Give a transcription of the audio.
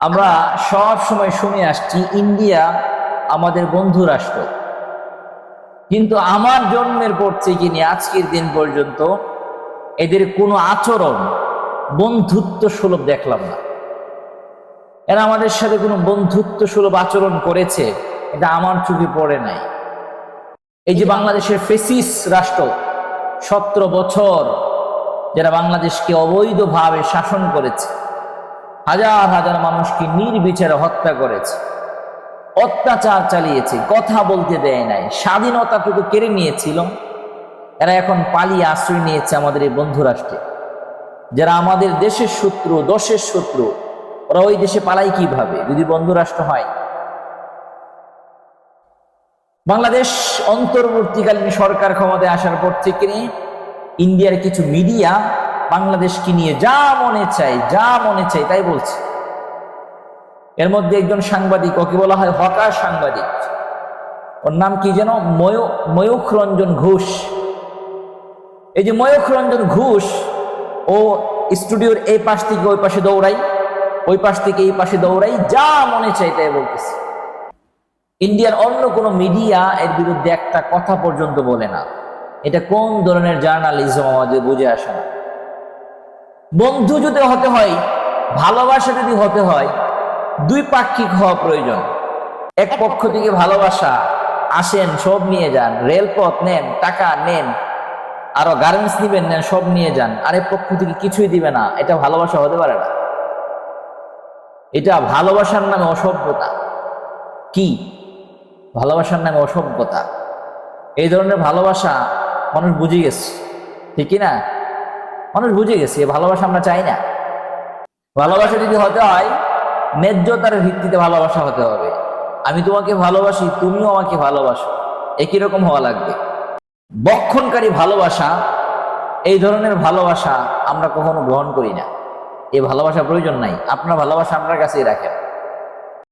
আমরা সব সময় শুনে আসছি, ইন্ডিয়া আমাদের বন্ধু রাষ্ট্র। কিন্তু আমার জন্মের পর থেকে নিয়ে আজকের দিন পর্যন্ত এদের কোনো আচরণ, বন্ধুত্ব সুলভ দেখলাম না। এরা আমাদের সাথে কোনো বন্ধুত্ব সুলভ আচরণ করেছে, এটা আমার চোখে পড়ে নাই। এই যে বাংলাদেশের ফেসিস রাষ্ট্র, সতেরো বছর যারা বাংলাদেশকে অবৈধভাবে শাসন করেছে হাজার হাজার মানুষকে নির্বিচারে হত্যা করেছে। অত্যাচার চালিয়েছে, কথা বলতে দেয় নাই, স্বাধীনতাটুকু কেড়ে নিয়েছিল। এরা এখন পালিয়ে আশ্রয় নিয়েছে আমাদের এই বন্ধুরাষ্ট্রে যারা আমাদের দেশের শত্রু দশের শত্রু, ওরা ওই দেশে পালাই কীভাবে, যদি বন্ধুরাষ্ট্র হয়? বাংলাদেশ অন্তর্বর্তীকালীন সরকার ক্ষমতায় আসার পর থেকে ইন্ডিয়ার কিছু মিডিয়া বাংলাদেশকে নিয়ে যা মনে চায় যা মনে চায় তাই বলছে। এর মধ্যে একজন সাংবাদিক, ওকে বলা হয় হকার সাংবাদিক। ওর নাম কি যেন? ময়ূ- ময়ূখ রঞ্জন ঘোষ। এই যে ময়ূখ রঞ্জন ঘোষ, ও স্টুডিওর এই পাশ থেকে ওই পাশে দৌড়াই, ওই পাশ থেকে এই পাশে দৌড়াই, যা মনে চাই তাই বলতেছে। ইন্ডিয়ার অন্য কোনো মিডিয়া এর বিরুদ্ধে একটা কথা পর্যন্ত বলে না। এটা কোন ধরনের জার্নালিজম আমাদের বুঝে আসে না। বন্ধু যদি হতে হয়, ভালোবাসা যদি হতে হয়, দুই পাক্ষিক হওয়া প্রয়োজন। এক পক্ষ থেকে ভালোবাসা আসেন, সব নিয়ে যান। রেলপথ নেন, টাকা নেন, আরও গার্মেন্টস নিবেন, নেন, সব নিয়ে যান। আরেক পক্ষ থেকে কিছুই দিবে না, এটা ভালোবাসা হতে পারে না। এটা ভালোবাসার নামে অসভ্যতা। কি? ভালোবাসার নামে অসভ্যতা। এই ধরনের ভালোবাসা মানুষ বুঝে গেছে। ঠিক না? মানুষ বুঝে গেছে ভালোবাসা আমরা চাই না। ভালোবাসা যদি হতে হয়, ন্যায্যতার ভিত্তিতে ভালোবাসা হতে হবে। আমি তোমাকে ভালোবাসি, তুমিও আমাকে ভালোবাসো। একই রকম হওয়া লাগবে। বক্ষণকারী ভালোবাসা, এই ধরনের ভালোবাসা আমরা কখনো গ্রহণ করি না। এই ভালোবাসা প্রয়োজন নাই। আপনার ভালোবাসা আপনার কাছেই রাখেন।